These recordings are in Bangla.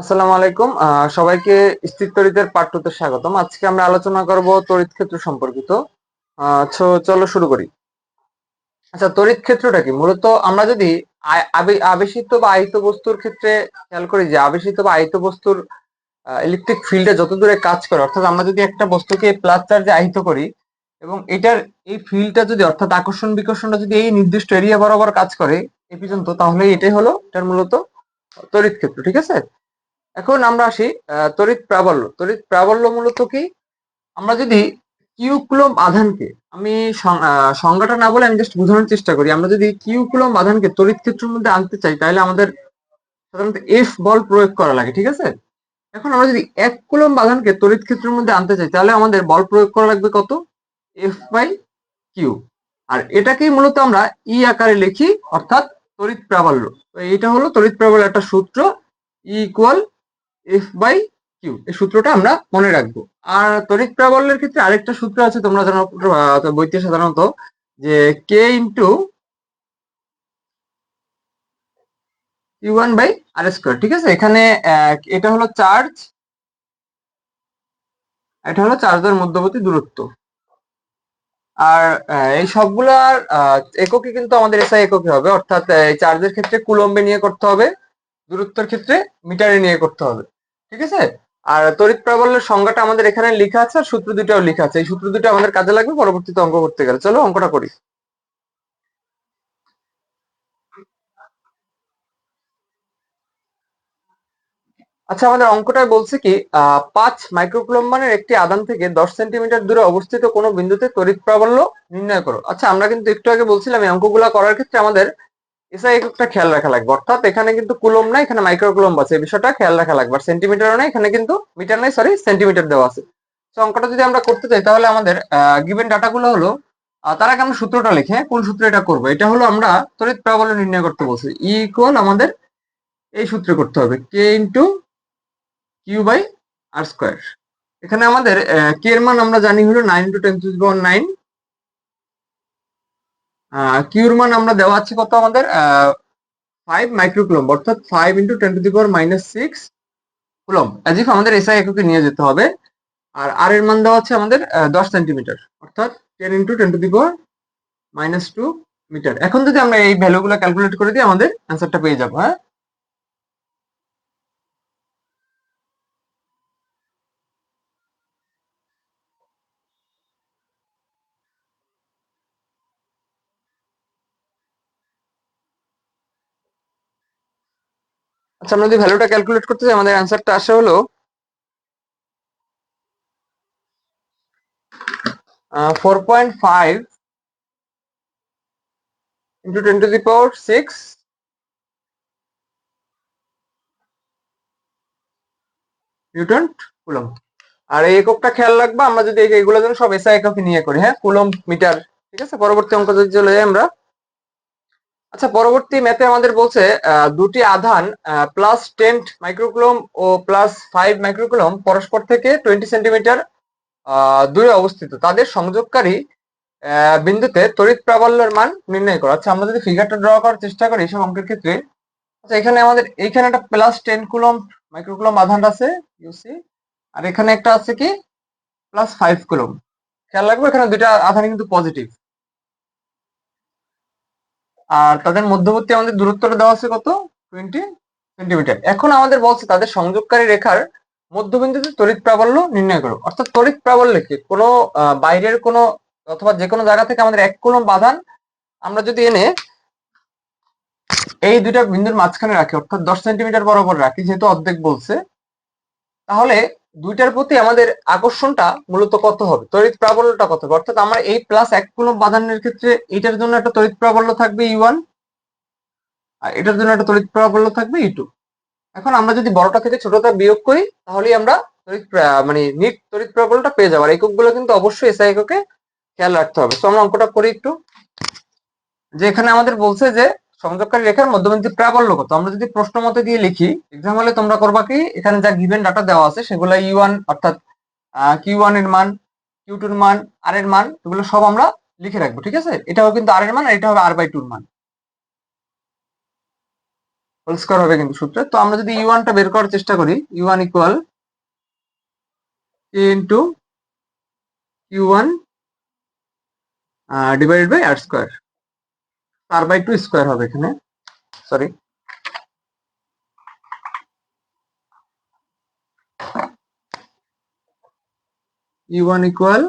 আসসালামু আলাইকুম। সবাইকে স্থির তড়িতের পাঠ টুতে স্বাগতম। আজকে আমরা আলোচনা করব তড়িৎ ক্ষেত্র সম্পর্কিত। চলো শুরু করি। আচ্ছা তড়িৎ ক্ষেত্রটা কি? মূলত আমরা যদি আবেশিত বা আহিত বস্তুর ক্ষেত্রে খেয়াল করি যে আবেশিত বা আহিত বস্তুর ইলেকট্রিক ফিল্ডে যত দূরে কাজ করে, অর্থাৎ আমরা যদি একটা বস্তুকে প্লাস চার্জে আহিত করি এবং এটার এই ফিল্ডটা যদি, অর্থাৎ আকর্ষণ বিকর্ষণটা যদি এই নির্দিষ্ট এরিয়া বরাবর কাজ করে এ পর্যন্ত, তাহলে এটাই হলো, এটার মূলত তড়িৎ ক্ষেত্র, ঠিক আছে? এখন আমরা আসি তড়িৎ প্রাবল্য। তড়িৎ প্রাবল্য মূলত কি? আমরা যদি কিউ কুলম্ব আধানকে, আমি সংজ্ঞাটা না বলে আমি জাস্ট বোঝানোর চেষ্টা করি। আমরা যদি কিউ কুলম্ব আধানকে তড়িৎ ক্ষেত্রের মধ্যে আনতে চাই, তাহলে আমাদের সাধারণত এফ বল প্রয়োগ করা লাগে, ঠিক আছে? এখন আমরা যদি এক কুলম আধানকে তড়িৎ ক্ষেত্রের মধ্যে আনতে চাই, তাহলে আমাদের বল প্রয়োগ করা লাগবে কত? এফ বাই কিউ আর এটাকেই মূলত আমরা ই আকারে লিখি, অর্থাৎ তড়িৎ প্রাবল্য। এটা হলো তড়িৎ প্রাবল্য একটা সূত্র E equal F by Q এই সূত্রটা আমরা মনে রাখব। আর তড়িৎ প্রাবল্যের ক্ষেত্রে আরেকটা সূত্র আছে, তোমরা জানো বইতে সাধারণত, যে K into U one by R square ঠিক আছে? এখানে এটা হলো চার্জ এটা হলো চার্জের মধ্যবর্তী দূরত্ব। আর এই সবগুলার এককে কিন্তু আমাদের এসআই এককে হবে, অর্থাৎ চার্জের ক্ষেত্রে কুলম্বে নিয়ে করতে হবে, দূরত্বের ক্ষেত্রে মিটারে নিয়ে করতে হবে। ঠিক আছে? আর তড়িৎ প্রাবল্যের সংজ্ঞাটা আমাদের এখানে লেখা আছে, আর সূত্র দুটাও লেখা আছে। এই সূত্র দুটো আমাদের কাজে লাগবে, পরবর্তীতে অঙ্ক করতে গেলে। চলো, অঙ্কটা করি। আচ্ছা আমাদের অঙ্কটায় বলছে কি পাঁচ মাইক্রোকুলম মানের একটি আদান থেকে দশ সেন্টিমিটার দূরে অবস্থিত কোনো বিন্দুতে তড়িৎ প্রাবল্য নির্ণয় করো। আচ্ছা আমরা কিন্তু একটু আগে বলছিলাম এই অঙ্কগুলা করার ক্ষেত্রে আমাদের এসআই এককটা খেয়াল রাখা লাগবে। অর্থাৎ এখানে কিন্তু কুলম না এখানে মাইক্রোকুলম আছে। এই বিষয়টা খেয়াল রাখা লাগবে। আর সেন্টিমিটারও না এখানে কিন্তু মিটার নাই সরি সেন্টিমিটার দেওয়া আছে। তো অঙ্কটা যদি আমরা করতে চাই তাহলে আমাদের গিভেন ডাটাগুলো হলো তার আমরা সূত্রটা লিখে হ্যাঁ, কোন সূত্রে এটা করব? এটা হলো আমরা তড়িৎ প্রাবল্য নির্ণয় করতে বলছি। ই ইকুয়াল আমাদের এই সূত্রে করতে হবে। K into Q by R square এখানে আমাদের কে এর মান আমরা জানি হলো nine into ten to power nine কিউর মান আমরা দেওয়া আছে কত আমাদের? ফাইভ মাইক্রোকুলম অর্থাৎ five into ten to the power minus six coulomb as if আমাদের এসআই এককে নিয়ে যেতে হবে। আর আর এর মান দেওয়া আছে আমাদের দশ সেন্টিমিটার অর্থাৎ ten into ten to the power minus two metre এখন যদি আমরা এই ভ্যালুগুলো ক্যালকুলেট করে দিই, আমাদের অ্যান্সারটা পেয়ে যাব হ্যাঁ? আচ্ছা আমরা যদি ভ্যালুটা ক্যালকুলেট করতে চাই আমাদের অ্যান্সারটা আসে হলো four point five into ten to the power six newton coulomb আর এই এককটা খেয়াল রাখবা, আমরা যদি এগুলো যেন সব এসআই এককে নিয়ে করি হ্যাঁ? কুলম মিটার ঠিক আছে? পরবর্তী অঙ্ক যদি চলে যাই আমরা আচ্ছা পরবর্তী ম্যাথে আমাদের বলছে দুটি আধান প্লাস টেন মাইক্রোকুলম ও প্লাস ফাইভ মাইক্রোকুলম পরস্পর থেকে টোয়েন্টি সেন্টিমিটার দূরে অবস্থিত। তাদের সংযোগকারী বিন্দুতে তড়িৎ প্রাবল্যের মান নির্ণয় করা। আচ্ছা আমরা যদি ফিগারটা ড্র করার চেষ্টা করি এইসব অঙ্কের ক্ষেত্রে। আচ্ছা এখানে আমাদের এইখানে একটা প্লাস টেন কুলম মাইক্রোকুলম আধান আছে ইউসি আর এখানে একটা আছে কি? প্লাস ফাইভ কুলম খেয়াল রাখব, এখানে দুইটা আধান কিন্তু পজিটিভ আর তাদের মধ্যবর্তী আমাদের দূরত্বটা দেওয়া আছে কত? টোয়েন্টি সেন্টিমিটার এখন আমাদের বলছে তাদের সংযোগকারী রেখার মধ্যবিন্দুতে তড়িৎ প্রাবল্য নির্ণয় করো। অর্থাৎ তড়িৎ প্রাবল্য কি? কোনো বাইরের কোনো অথবা যে কোনো জায়গা থেকে আমাদের এক কোনো বাধান আমরা যদি এনে এই দুইটা বিন্দুর মাঝখানে রাখি, অর্থাৎ দশ সেন্টিমিটার বরাবর রাখি, যেহেতু অর্ধেক বলছে, তাহলে দুইটার প্রতি আমাদের আকর্ষণটা মূলত কত হবে? তড়িৎ প্রাবল্যটা কত হবে? অর্থাৎ আমার এই প্লাস এক কুলম বাধানের ক্ষেত্রে এটার জন্য একটা তড়িৎ প্রাবল্য থাকবে ই ওয়ান আর এটার জন্য একটা তড়িৎ প্রাবল্য থাকবে ই টু এখন আমরা যদি বড়টা থেকে ছোটটা বিয়োগ করি, তাহলেই আমরা তড়িৎ মানে নিট তড়িৎ প্রাবল্যটা পেয়ে যাব। আর এককগুলো কিন্তু অবশ্যই এসআই এককে খেয়াল রাখতে হবে। তো আমরা অঙ্কটা করি একটু। যে এখানে আমাদের বলছে যে সংযোগকারী রেখার মধ্যবর্তী প্রাবল্য কত? আমরা যদি প্রশ্ন মতে দিয়ে লিখি এক্সাম হলে তোমরা করবা কি? এখানে যা গিভেন ডাটা দেওয়া আছে, সেগুলো ইউ ওয়ান অর্থাৎ কিউ ওয়ানের মান কিউ টুর মান আর এর মান, এগুলো সব আমরা লিখে রাখব, ঠিক আছে? এটাও কিন্তু আর এর মান, আর এটা হবে আর বাই টুর মান। হোল স্কোয়ার হবে কিন্তু সূত্রে। তো আমরা যদি ইউ ওয়ানটা বের করার চেষ্টা করি U one equal into U one divided by R square R by two square হবে এখানে। Sorry U one equal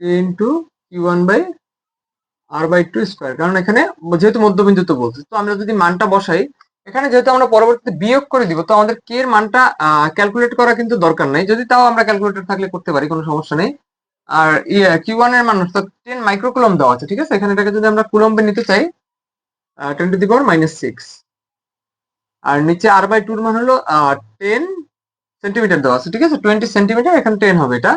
into U one by R by two square কারণ এখানে যেহেতু মধ্যবিন্দু তো বলছে, তো আমরা যদি মানটা বসাই, এখানে যেহেতু আমরা পরবর্তীতে বিয়োগ করে দিব, তো আমাদের কে এর মানটা ক্যালকুলেট করা কিন্তু দরকার নাই। যদি তাও আমরা ক্যালকুলেটর থাকলে করতে পারি, কোনো সমস্যা নেই। আর কিউ ওয়ানের মান অর্থাৎ টেন মাইক্রোকুলম দেওয়া আছে, ঠিক আছে? এখানে এটাকে যদি আমরা কুলম্বে নিতে চাই ten to the power minus six আর নিচে আর বাই টুর মান হলো টেন সেন্টিমিটার দেওয়া আছে, ঠিক আছে? টোয়েন্টি সেন্টিমিটার এখানে টেন হবে এটা।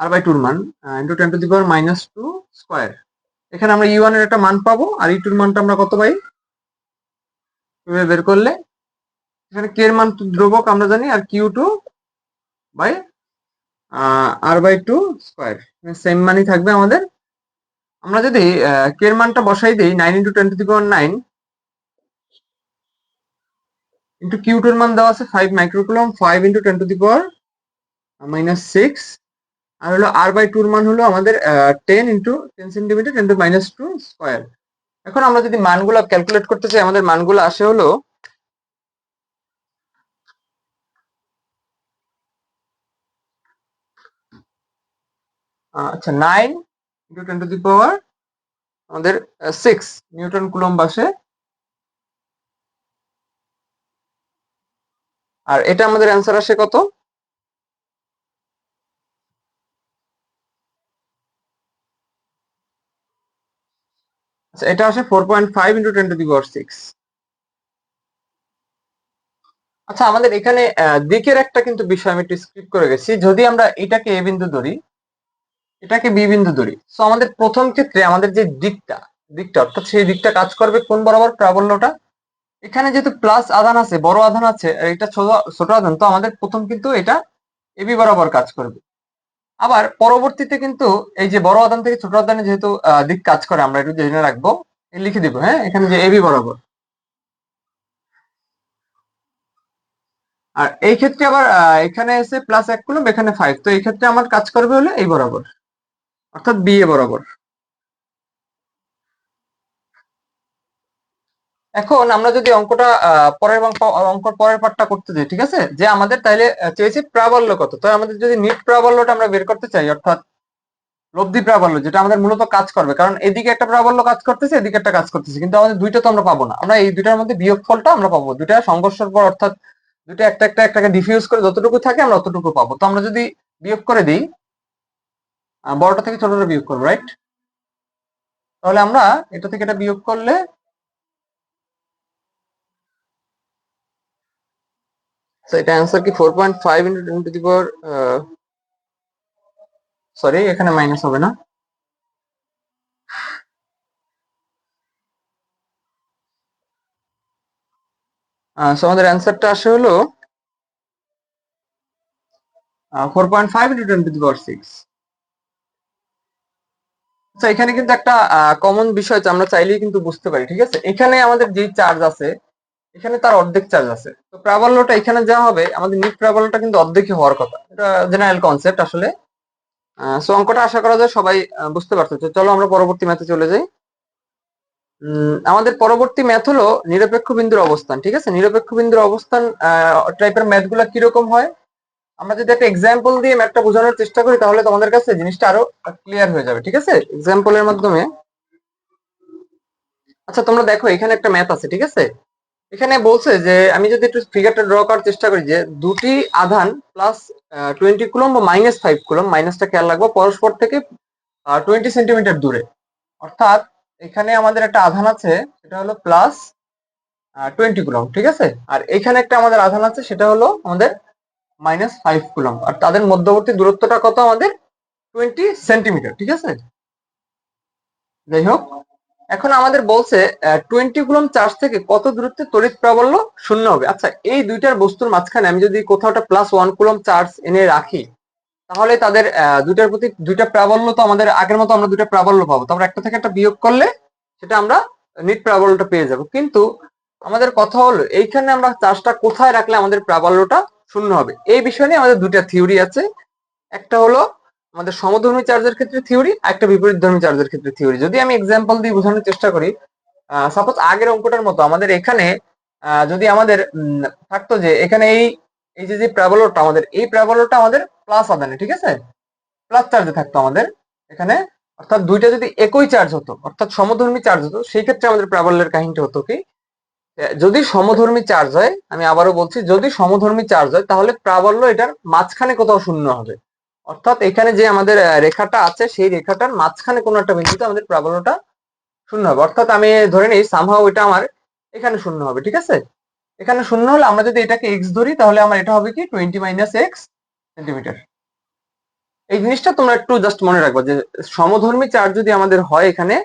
আর বাই টুর মান into ten to the power minus two square এখানে আমরা ইউ ওয়ানের একটা মান পাবো, আর ই টুর মানটা আমরা কত পাই? বের করলে। এখানে কে এর মান ধ্রুবক, আমরা জানি, আর Q two by R by two square same মানই থাকবে আমাদের। আমরা যদি কে এর মানটা বসাই দিই nine into ten to the power nine into Q টুর মান দেওয়া আছে five microcoulomb five into ten to the power minus six আর হলো আর বাই টুর মান হলো আমাদের ten into ten centimetre ten to minus two square এখন আমরা যদি মানগুলো ক্যালকুলেট করতে চাই, আমাদের মানগুলো আসে হলো আচ্ছা nine into ten to the power আমাদের সিক্স নিউটন কুলম বাসে আর এটা আমাদের অ্যান্সার আসে কত? আচ্ছা এটা আসে four point five into ten to the power six আচ্ছা আমাদের এখানে দিকের একটা কিন্তু বিষয় আমি একটু স্ক্রিপ করে গেছি। যদি আমরা এটাকে এ বিন্দু ধরি এটাকে বি বিন্দু ধরি সো আমাদের প্রথম ক্ষেত্রে আমাদের যে দিকটা দিকটা, অর্থাৎ সেই দিকটা কাজ করবে কোন বরাবর? প্রাবল্যটা। এখানে যেহেতু প্লাস আধান আছে, বড় আধান আছে, আর এটা ছোট ছোট আধান, তো আমাদের প্রথম কিন্তু এটা এবি বরাবর কাজ করবে। আবার পরবর্তীতে কিন্তু এই যে বড় আধান থেকে ছোট আধানে যেহেতু দিক কাজ করে, আমরা একটু জেনে রাখব। লিখে দিব হ্যাঁ? এখানে যে এবি বরাবর। আর এই ক্ষেত্রে আবার এখানে এসে প্লাস এক কুলম এখানে ফাইভ তো এই ক্ষেত্রে আমার কাজ করবে হলে এই বরাবর। অর্থাৎ বি এ বরাবর। এখন আমরা যদি অঙ্কটা পরের অঙ্কর পরের পাঠটা করতে চাই ঠিক আছে? যে আমাদের তাইলে চেয়েছে প্রাবল্য কত। তাই আমাদের যদি নিট প্রাবল্যটা আমরা বের করতে চাই, অর্থাৎ লব্ধি প্রাবল্য, যেটা আমাদের মূলত কাজ করবে। কারণ এদিকে একটা প্রাবল্য কাজ করতেছে, এদিকে একটা কাজ করতেছে। কিন্তু আমাদের দুইটা তো আমরা পাবো না। আমরা এই দুইটার মধ্যে বিয়োগ ফলটা আমরা পাবো। দুইটা সংঘর্ষের পর অর্থাৎ দুইটা একটা একটা একটাকে ডিফিউজ করে যতটুকু থাকে আমরা অতটুকু পাবো। তো আমরা যদি বিয়োগ করে দিই বড়টা থেকে ছোটটা বিয়োগ করব রাইট তাহলে আমরা এটা থেকে এটা বিয়োগ করলে তো এটা অ্যান্সার কি four point five into ten to the power sorry এখানে মাইনাস হবে না। সো আমাদের অ্যান্সারটা আসে হলো four point five into ten to the power six আচ্ছা এখানে কিন্তু একটা কমন বিষয় আমরা চাইলেই কিন্তু বুঝতে পারি, ঠিক আছে? এখানে আমাদের যে চার্জ আছে, এখানে তার অর্ধেক চার্জ আছে। তো প্রাবল্যটা এখানে যা হবে, আমাদের নিট প্রাবল্যটা কিন্তু অর্ধেকই হওয়ার কথা। এটা জেনারেল কনসেপ্ট আসলে। সো অঙ্কটা আশা করা যায় সবাই বুঝতে পারছে চলো আমরা পরবর্তী ম্যাথে চলে যাই। আমাদের পরবর্তী ম্যাথ হলো নিরপেক্ষ বিন্দুর অবস্থান, ঠিক আছে? নিরপেক্ষ বিন্দুর অবস্থান টাইপের ম্যাথগুলা কীরকম হয়? আমরা যদি একটা এক্সাম্পল দিয়ে ম্যাথটা বোঝানোর চেষ্টা করি, তাহলে তোমাদের কাছে জিনিসটা আরও ক্লিয়ার হয়ে যাবে, ঠিক আছে? এক্সাম্পলের মাধ্যমে। আচ্ছা তোমরা দেখো, এখানে একটা ম্যাথ আছে, ঠিক আছে? এখানে বলছে যে, আমি যদি একটু ফিগারটা ড্র করার চেষ্টা করি যে, দুটি আধান প্লাস টোয়েন্টি কুলম বা মাইনাস ফাইভ কুলম মাইনাসটা খেয়াল রাখব, পরস্পর থেকে টোয়েন্টি সেন্টিমিটার দূরে। অর্থাৎ, এখানে আমাদের একটা আধান আছে, সেটা হলো প্লাস টোয়েন্টি কুলম ঠিক আছে? আর এখানে একটা আমাদের আধান আছে, সেটা হলো আমাদের মাইনাস ফাইভ কুলম আর তাদের মধ্যবর্তী দূরত্বটা কত আমাদের? টোয়েন্টি সেন্টিমিটার ঠিক আছে? যাই হোক, এখন আমাদের বলছে টোয়েন্টি কুলম চার্জ থেকে কত দূরত্বে তড়িৎ প্রাবল্য শূন্য হবে? আচ্ছা এই দুইটার বস্তুর মাঝখানে আমি যদি কোথাও একটা প্লাস ওয়ান কুলম চার্জ এনে রাখি, তাহলে তাদের দুইটার প্রতি, দুইটা প্রাবল্য তো আমাদের আগের মতো আমরা দুইটা প্রাবল্য পাবো। তারপর একটা থেকে একটা বিয়োগ করলে সেটা আমরা নিট প্রাবল্যটা পেয়ে যাব। কিন্তু আমাদের কথা হলো, এইখানে আমরা চার্জটা কোথায় রাখলে আমাদের প্রাবল্যটা শূন্য হবে। এই বিষয় নিয়ে আমাদের দুটা থিওরি আছে। একটা হলো আমাদের সমধর্মী চার্জের ক্ষেত্রে থিওরি, আর একটা বিপরীতধর্মী চার্জের ক্ষেত্রে থিওরি। যদি আমি এক্সাম্পল দিয়ে বোঝানোর চেষ্টা করি সাপোজ আগের অঙ্কটার মতো আমাদের এখানে যদি আমাদের থাকতো যে এখানে এই এই যে যে প্রাবল্যটা আমাদের, এই প্রাবল্যটা আমাদের প্লাস আদানে ঠিক আছে? প্লাস চার্জে থাকতো আমাদের এখানে। অর্থাৎ দুইটা যদি একই চার্জ হতো, অর্থাৎ সমধর্মী চার্জ হতো, সেই ক্ষেত্রে আমাদের প্রাবল্যের কাহিনীটা হতো কি? যদি সমধর্মী চার্জ হয়, আমি আবারও বলছি, যদি সমধর্মী চার্জ হয়, তাহলে প্রাবল্য এটার মাঝখানে কোথাও শূন্য হবে। অর্থাৎ এখানে যে আমাদের রেখাটা আছে, সেই রেখাটার মাঝখানে কোনো একটা বিন্দুতে আমাদের প্রাবল্যটা শূন্য হবে। অর্থাৎ আমি ধরে নিই সামহাও এটা আমার এখানে শূন্য হবে, ঠিক আছে? এখানে শূন্য হলে আমরা যদি এটাকে এক্স ধরি, তাহলে আমার এটা হবে কি টোয়েন্টি মাইনাস এক্স সেন্টিমিটার এই জিনিসটা তোমরা একটু জাস্ট মনে রাখবা যে, সমধর্মী চার্জ যদি আমাদের হয় এখানে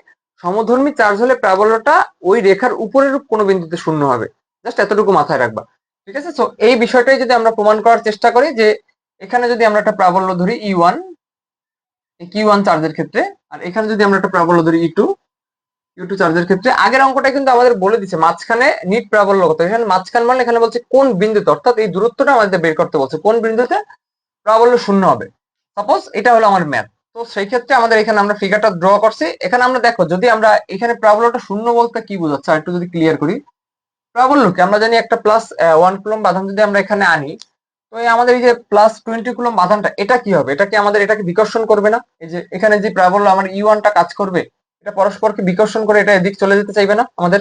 সমধর্মী চার্জ হলে প্রাবল্যটা ওই রেখার উপরের কোনো বিন্দুতে শূন্য হবে। জাস্ট এতটুকু মাথায় রাখবা। ঠিক আছে? সো এই বিষয়টাই যদি আমরা প্রমাণ করার চেষ্টা করি যে এখানে যদি আমরা একটা প্রাবল্য ধরি ই ওয়ান কিউ ওয়ান চার্জের ক্ষেত্রে, আর এখানে যদি আমরা একটা প্রাবল্য ধরি ই টু ইউ টু চার্জের ক্ষেত্রে, আগের অঙ্কটা কিন্তু আমাদের বলে দিচ্ছে মাঝখানে নিট প্রাবল্য কত? এখানে মাঝখান মানে এখানে বলছে কোন বিন্দুতে? অর্থাৎ এই দূরত্বটা আমাদের বের করতে বলছে কোন বিন্দুতে প্রাবল্য শূন্য হবে। সাপোজ এটা হলো আমার ম্যাথ তো সেই ক্ষেত্রে আমাদের এখানে আমরা ফিগারটা ড্র করছি। এখানে আমরা দেখো, যদি আমরা এখানে প্রাবল্যটা শূন্য বলতে কি বোঝাচ্ছে, আর একটু যদি ক্লিয়ার করি। প্রাবল্যকে আমরা জানি একটা প্লাস ওয়ান কুলম বাঁধান যদি আমরা এখানে আনি, তো এই আমাদের এই যে প্লাস টোয়েন্টি কুলম বাঁধানটা, এটা কি হবে? এটা কি আমাদের এটাকে বিকর্ষণ করবে না? এই যে এখানে যে প্রাবল্য আমার ই ওয়ানটা কাজ করবে, এটা পরস্পরকে বিকর্ষণ করে এটা এদিক চলে যেতে চাইবে না আমাদের?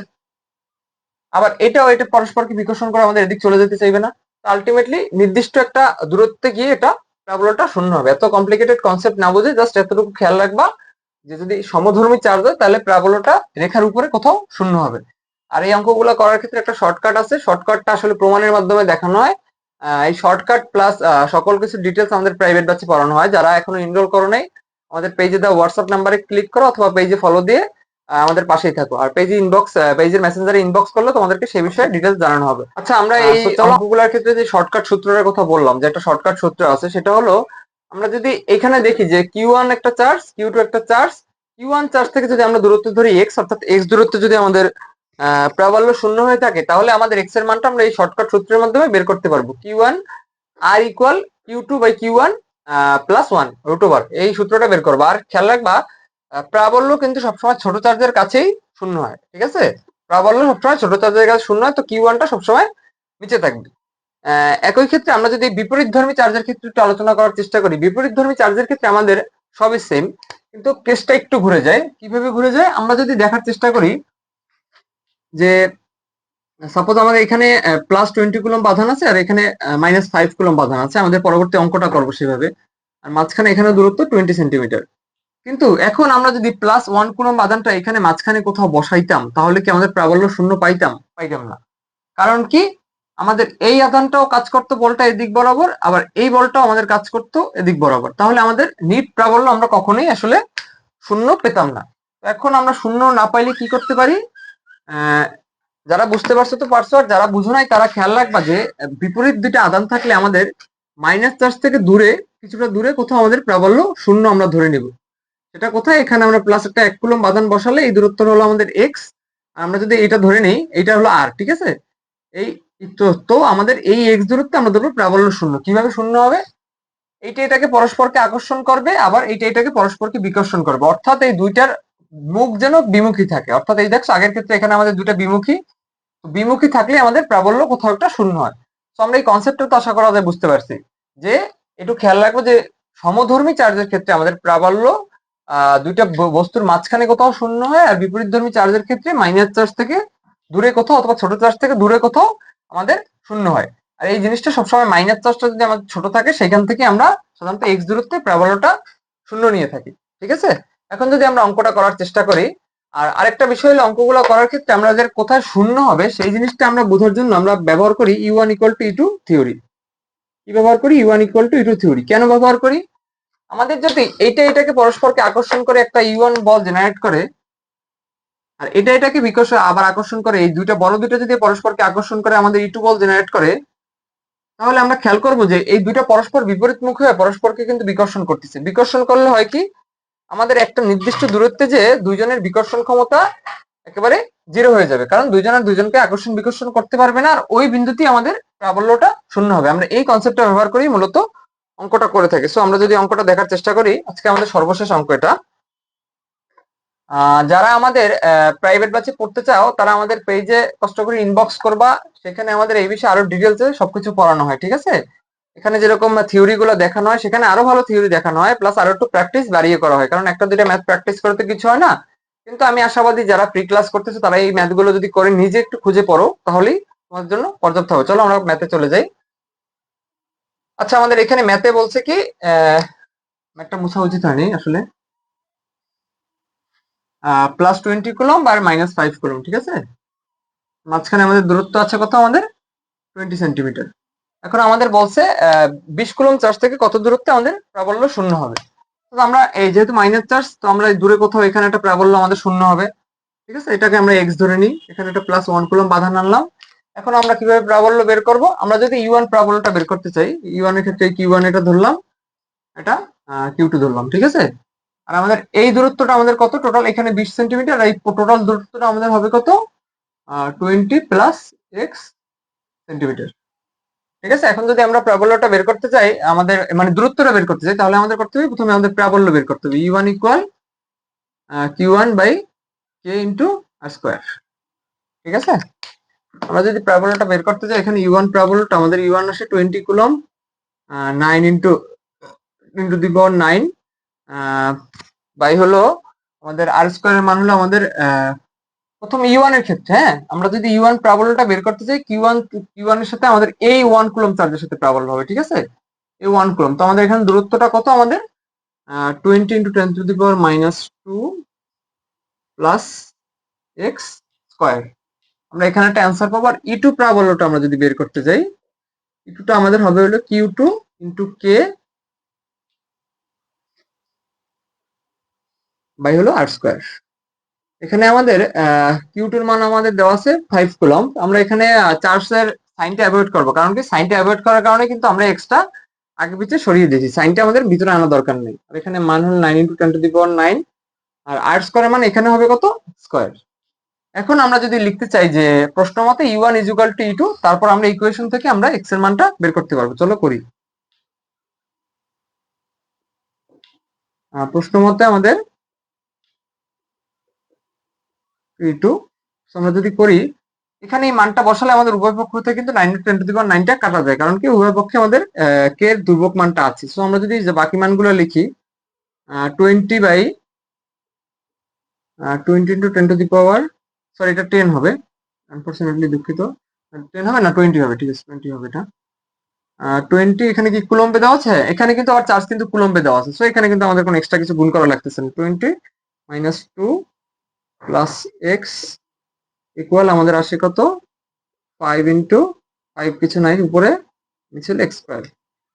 আবার এটাও এটা পরস্পরকে বিকর্ষণ করে আমাদের এদিক চলে যেতে চাইবে না। আলটিমেটলি নির্দিষ্ট একটা দূরত্বে গিয়ে এটা প্রাবল্যটা শূন্য হবে। এত কমপ্লিকেটেড কনসেপ্ট না বুঝে জাস্ট এতটুকু খেয়াল রাখবা যে যদি সমধর্মী চার্জ হয়, তাহলে প্রাবল্যটা রেখার উপরে কোথাও শূন্য হবে। আর এই অঙ্কগুলো করার ক্ষেত্রে একটা শর্টকাট আছে। শর্টকাটটা আসলে প্রমাণের মাধ্যমে দেখানো হয়। এই শর্টকাট প্লাস সকল কিছু ডিটেলস আমাদের প্রাইভেট ব্যাচে পড়ানো হয়। যারা এখনও এনরোল করো নাই, আমাদের পেজে দেওয়া হোয়াটসঅ্যাপ নাম্বারে ক্লিক করো অথবা পেজে ফলো দিয়ে আমাদের পাশেই থাকো। আর পেজে ইনবক্স পেজের মেসেঞ্জারে ইনবক্স করলে তোমাদেরকে সেই বিষয়ে ডিটেলস জানানো হবে। আচ্ছা আমরা এই অঙ্কগুলোর ক্ষেত্রে যে শর্টকাট সূত্রের কথা বললাম যে একটা শর্টকাট সূত্র আছে সেটা হলো আমরা যদি এখানে দেখি যে কিউ ওয়ান একটা চার্জ কিউ টু একটা চার্জ কিউ ওয়ান চার্জ থেকে যদি আমরা দূরত্ব ধরি এক্স অর্থাৎ এক্স দূরত্ব যদি আমাদের আহ, প্রাবল্য শূন্য হয়ে থাকে তাহলে আমাদের এক্সের মানটা আমরা এই শর্টকাট সূত্রের মাধ্যমে বের করতে পারব। Q one R equal Q two by Q one plus one root over এই সূত্রটা বের করব। আর খেয়াল রাখবা প্রাবল্য কিন্তু সবসময় ছোট চার্জের কাছেই শূন্য হয়, ঠিক আছে? প্রাবল্য সবসময় ছোট চার্জের কাছে শূন্য হয়, তো কিউ ওয়ানটা সবসময় নিচে থাকবে। একই ক্ষেত্রে আমরা যদি বিপরীত ধর্মী চার্জের ক্ষেত্রে একটু আলোচনা করার চেষ্টা করি বিপরীত ধর্মী চার্জের ক্ষেত্রে আমাদের সবই সেম কিন্তু কেসটা একটু ঘুরে যায়। কীভাবে ঘুরে যায়? আমরা যদি দেখার চেষ্টা করি যে সাপোজ আমাদের এখানে প্লাস টোয়েন্টি কুলম বাঁধান আছে, আর এখানে মাইনাস ফাইভ কুলম বাঁধান আছে, আমাদের পরবর্তী অঙ্কটা করব সেভাবে। আর মাঝখানে এখানে দূরত্ব টোয়েন্টি সেন্টিমিটার কিন্তু এখন আমরা যদি প্লাস ওয়ান কুলম বাঁধানটা এখানে মাঝখানে কোথাও বসাইতাম, তাহলে কি আমাদের প্রাবল্য শূন্য পাইতাম? পাইতাম না। কারণ কি? আমাদের এই আদানটাও কাজ করতো বলটা এদিক বরাবর, আবার এই বলটাও আমাদের কাজ করতো এদিক বরাবর। তাহলে আমাদের নিট প্রাবল্য আমরা কখনোই আসলে শূন্য পেতাম না। এখন আমরা শূন্য না পাইলে কি করতে পারি? যারা বুঝতে পারছ তো পারছ, আর যারা বুঝো নাই, তারা খেয়াল রাখবা যে, বিপরীত দুইটা আদান থাকলে আমাদের মাইনাস চার্জ থেকে দূরে, কিছুটা দূরে কোথাও আমাদের প্রাবল্য শূন্য আমরা ধরে নিব। সেটা কোথায়? এখানে আমরা প্লাস একটা এক কুলম বাদান বসালে এই দূরত্ব হলো আমাদের এক্স আমরা যদি এটা ধরে নেই এটা হলো আর ঠিক আছে? এই তো আমাদের এই এক্স দূরত্ব আমরা ধরবো প্রাবল্য শূন্য। কীভাবে শূন্য হবে? এইটা এটাকে পরস্পরকে আকর্ষণ করবে, আবার এইটা এটাকে পরস্পরকে বিকর্ষণ করবে। অর্থাৎ এই দুইটার মুখ যেন বিমুখী থাকে। অর্থাৎ এই দেখছ, আগের ক্ষেত্রে এখানে আমাদের দুইটা বিমুখী। বিমুখী থাকলে আমাদের প্রাবল্য কোথাও একটা শূন্য হয়। তো আমরা এই কনসেপ্টটা তো আশা করা যায়, বুঝতে পারছি। যে একটু খেয়াল রাখব যে সমধর্মী চার্জের ক্ষেত্রে আমাদের প্রাবল্য দুইটা বস্তুর মাঝখানে কোথাও শূন্য হয় আর বিপরীত ধর্মী চার্জের ক্ষেত্রে মাইনাস চার্জ থেকে দূরে কোথাও অথবা ছোট চার্জ থেকে দূরে কোথাও আমাদের শূন্য হয়। আর এই জিনিসটা সবসময় মাইনাস চার্জটা যদি আমাদের ছোট থাকে, সেখান থেকে আমরা সাধারণত এক্স দূরত্বে প্রাবল্যটা শূন্য নিয়ে থাকি, ঠিক আছে? এখন যদি আমরা অঙ্কটা করার চেষ্টা করি, আর আরেকটা বিষয় হলো অঙ্কগুলো করার ক্ষেত্রে আমরা আমাদের কোথায় শূন্য হবে, সেই জিনিসটা আমরা বোঝার জন্য আমরা ব্যবহার করি U one equal to E two theory কি ব্যবহার করি? U one equal to E two theory কেন ব্যবহার করি? আমাদের যদি এইটা এটাকে পরস্পরকে আকর্ষণ করে একটা ইউ ওয়ান বল জেনারেট করে, আর এটা এটাকে বিকর্ষণ আবার আকর্ষণ করে, এই দুইটা বড় দুইটা যদি পরস্পরকে আকর্ষণ করে আমাদের ইটু বল জেনারেট করে, তাহলে আমরা খেয়াল করব যে এই দুইটা পরস্পর বিপরীত মুখ হয়ে পরস্পরকে কিন্তু বিকর্ষণ করতেছে। বিকর্ষণ করলে হয় কি? আমাদের একটা নির্দিষ্ট দূরত্বে যে দুইজনের বিকর্ষণ ক্ষমতা একেবারে জিরো হয়ে যাবে। কারণ দুইজনের দুইজনকে আকর্ষণ বিকর্ষণ করতে পারবে না, আর ওই বিন্দুতেই আমাদের প্রাবল্যটা শূন্য হবে। আমরা এই কনসেপ্টটা ব্যবহার করেই মূলত অঙ্কটা করে থাকি। সো আমরা যদি অঙ্কটা দেখার চেষ্টা করি, আজকে আমাদের সর্বশেষ অঙ্ক এটা। যারা আমাদের প্রাইভেট ব্যাচে পড়তে চাও, তারা আমাদের পেজে কষ্ট করে ইনবক্স করবা। সেখানে আমাদের এই বিষয়ে আরও ডিটেলসে সবকিছু পড়ানো হয়, ঠিক আছে? এখানে যেরকম থিওরি গুলো দেখানো হয়, সেখানে আরও ভালো থিওরি দেখানো হয় প্লাস আরও একটু প্র্যাকটিস বাড়িয়ে করা হয়। কারণ একটা দুইটা ম্যাথ প্র্যাকটিস করতে কিছু হয় না। কিন্তু আমি আশাবাদী যারা প্রি ক্লাস করতেছে, তারা এই ম্যাথগুলো যদি করে নিজে একটু খুঁজে পড়ো, তাহলেই তোমার জন্য পর্যাপ্ত হবে। চলো আমরা ম্যাথে চলে যাই। আচ্ছা আমাদের এখানে ম্যাথে বলছে কি ম্যাথটা মুছা উচিত হয়নি আসলে। প্লাস টোয়েন্টি কুলম আর মাইনাস ফাইভ কুলম ঠিক আছে? মাঝখানে আমাদের দূরত্ব আছে কত আমাদের? টোয়েন্টি সেন্টিমিটার এখন আমাদের বলছে বিশ কুলম চার্জ থেকে কত দূরত্বে আমাদের প্রাবল্য শূন্য হবে? আমরা এই যেহেতু মাইনাস চার্জ, তো আমরা দূরে কোথাও এখানে একটা প্রাবল্য আমাদের শূন্য হবে। ঠিক আছে? এটাকে আমরা এক্স ধরে নিই। এখানে একটা প্লাস ওয়ান কুলম বাধা আনলাম। এখন আমরা কীভাবে প্রাবল্য বের করব? আমরা যদি ইউ ওয়ান প্রাবল্যটা বের করতে চাই ইউ ওয়ানের ক্ষেত্রে কিউ ওয়ান এটা ধরলাম, এটা কিউ টু ধরলাম, ঠিক আছে? আর আমাদের এই দূরত্বটা আমাদের কত? টোটাল এখানে বিশ সেন্টিমিটার আর এই টোটাল দূরত্বটা আমাদের হবে কত? টোয়েন্টি প্লাস এক্স সেন্টিমিটার ঠিক আছে? এখন যদি আমরা প্রাবল্যটা বের করতে চাই, আমাদের মানে দূরত্বটা বের করতে চাই, তাহলে আমাদের করতে হবে প্রথমে আমাদের প্রাবল্য বের করতে হবে U one equal Q one by K into square ঠিক আছে? আমরা যদি প্রাবল্যটা বের করতে চাই এখানে ইউ ওয়ান প্রাবল্যটা আমাদের ইউ ওয়ান আসে twenty coulomb nine into into the power nine by হলো আমাদের আর স্কোয়ারের মান হলো আমাদের প্রথম ইউ ওয়ানের ক্ষেত্রে হ্যাঁ? আমরা যদি ইউ ওয়ান প্রাবল্যটা বের করতে চাই কিউ ওয়ান কিউ এর সাথে আমাদের এই ওয়ান কুলম চার্জের সাথে প্রাবল্য হবে, ঠিক আছে? এই ওয়ান কুলম তো আমাদের এখানে দূরত্বটা কত আমাদের? Twenty into ten to the power minus two plus X square আমরা এখানে একটা অ্যান্সার পাবো, আর ই টু প্রাবল্যটা আমরা যদি বের করতে যাই ই টুটা আমাদের হবে হলো Q two into K by হলো আর স্কোয়ার এখানে আমাদের কিউ টুর মান আমাদের দেওয়া আছে ফাইভ কুলম আমরা এখানে চার্জের সাইনটা অ্যাভয়েড করব, কারণ কি সাইনটা অ্যাভয়েড করার কারণে কিন্তু আমরা এক্সট্রা আগে পিছিয়ে সরিয়ে দিয়েছি। সাইনটা আমাদের ভিতরে আনা দরকার নেই। আর এখানে মান হল nine into ten to the power nine R R স্কোয়ারের মান এখানে হবে কত? স্কোয়ার এখন আমরা যদি লিখতে চাই যে প্রশ্ন মতে U one equal to E two তারপর আমরা ইকুয়েশন থেকে আমরা এক্সের মানটা বের করতে পারব। চলো করি। প্রশ্ন মতে আমাদের ই টু আমরা যদি করি, এখানে এই মানটা বসালে আমাদের উভয় পক্ষ থেকে কিন্তু nine ten to the power নাইনটা কাটা যায়, কারণ কি উভয় পক্ষে আমাদের কে এর দুর্ভোগ মানটা আছে। সো আমরা যদি বাকি মানগুলো লিখি twenty by twenty into ten to the power sorry এটা টেন হবে। আনফর্চুনেটলি দুঃখিত। টেন হবে না টোয়েন্টি হবে, ঠিক আছে টোয়েন্টি হবে এটা। টোয়েন্টি এখানে কি কুলম্বে দেওয়া আছে? এখানে কিন্তু আবার চার্জ কিন্তু কুলম্বে দেওয়া আছে। সো এখানে কিন্তু আমাদের কোনো এক্সট্রা কিছু গুণ করা লাগতেছে না। Twenty minus two plus x equal আমাদের আসে কত? ফাইভ ইন্টু ফাইভ কিছু নাই, উপরে মিছিল এক্স স্কোয়ার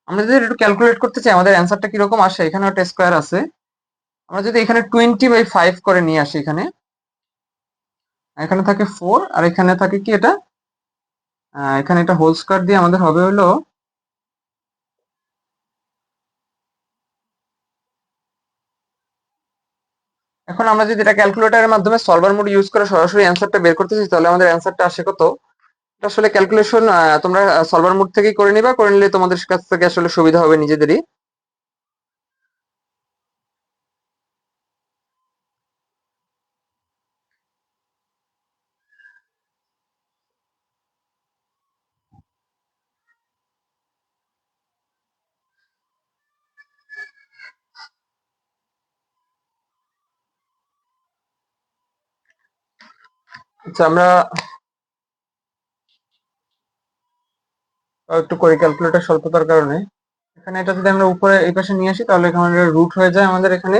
আমরা যদি একটু ক্যালকুলেট করতে চাই, আমাদের অ্যান্সারটা কীরকম আসে? এখানে একটা স্কোয়ার আছে। আমরা যদি এখানে টোয়েন্টি বাই ফাইভ করে নিয়ে আসি এখানে এখানে থাকে ফোর আর এখানে থাকে কি এটা? এখানে এটা হোল স্কোয়ার দিয়ে আমাদের হবে হলো এখন আমরা যদি এটা ক্যালকুলেটরের মাধ্যমে সলভার মোড ইউজ করে সরাসরি অ্যান্সারটা বের করতেছি তাহলে আমাদের অ্যান্সারটা আসে কত? এটা আসলে ক্যালকুলেশন তোমরা সলভার মোড থেকেই করে নিবা, করে নিলে তোমাদের কাছ থেকে আসলে সুবিধা হবে নিজেদেরই। আচ্ছা আমরা একটু করি ক্যালকুলেটর স্বল্পতার কারণে। এখানে এটা যদি আমরা উপরে এই পাশে নিয়ে আসি, তাহলে এখানে রুট হয়ে যায় আমাদের এখানে।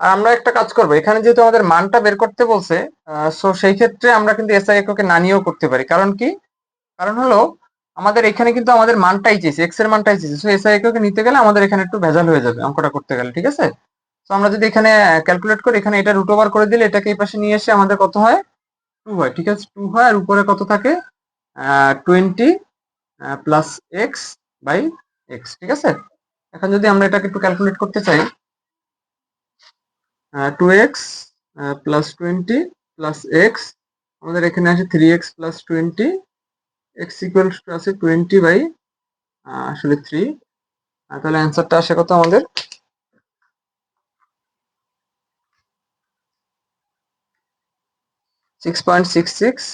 আর আমরা একটা কাজ করব, এখানে যেহেতু আমাদের মানটা বের করতে বলছে সো সেই ক্ষেত্রে আমরা কিন্তু এসআই এককে না নিয়েও করতে পারি। কারণ কি? কারণ হলো, আমাদের এখানে কিন্তু আমাদের মানটাই চেয়েছে এক্সের মানটাই চেয়েছে। সো এসআই এককে নিতে গেলে আমাদের এখানে একটু ভেজাল হয়ে যাবে অঙ্কটা করতে গেলে, ঠিক আছে? তো আমরা যদি এখানে ক্যালকুলেট করি, এখানে এটা রুট ওভার করে দিলে এটাকে এই পাশে নিয়ে এসে আমাদের কত হয়? টু হয়, ঠিক আছে? টু হয়, আর উপরে কত থাকে? Twenty plus x by x ঠিক আছে? এখন যদি আমরা এটাকে একটু ক্যালকুলেট করতে চাই two x plus twenty plus x আমাদের এখানে আসে three x plus twenty x equal two আছে টোয়েন্টি বাই আসলে থ্রি তাহলে অ্যান্সারটা আসে কত আমাদের? সিক্স পয়েন্ট সিক্স সিক্স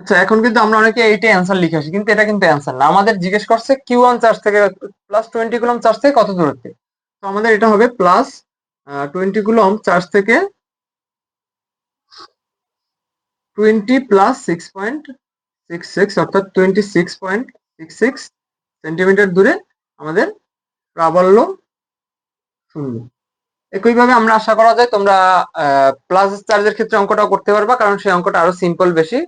আচ্ছা এখন কিন্তু আমরা অনেকে এইটাই অ্যান্সার লিখে আসি, কিন্তু এটা কিন্তু অ্যান্সার না। আমাদের জিজ্ঞেস করছে কিউ ওয়ান চার্জ থেকে প্লাস টোয়েন্টি কুলম চার্জ থেকে কত দূরত্বে? তো আমাদের এটা হবে প্লাস টোয়েন্টি কুলম চার্জ থেকে twenty plus six point six six অর্থাৎ twenty six point six six centimetre দূরে আমাদের প্রাবল্য শূন্য। একইভাবে আমরা আশা করা যায় তোমরা প্লাস চার্জের ক্ষেত্রে অঙ্কটাও করতে পারবা, কারণ সেই অঙ্কটা আরও সিম্পল বেশি।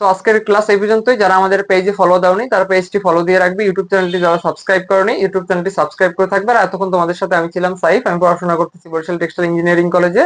তো আজকের ক্লাস এই পর্যন্তই। যারা আমাদের পেজে ফলো দাওনি, তারা পেজটি ফলো দিয়ে রাখবে। ইউটিউব চ্যানেলটি যারা সাবস্ক্রাইব করেনি ইউটিউব চ্যানেলটি সাবস্ক্রাইব করে থাকবে। আর এতক্ষণ তোমাদের সাথে আমি ছিলাম সাইফ। আমি পড়াশোনা করতেছি বরিশাল টেক্সটাইল ইঞ্জিনিয়ারিং কলেজে।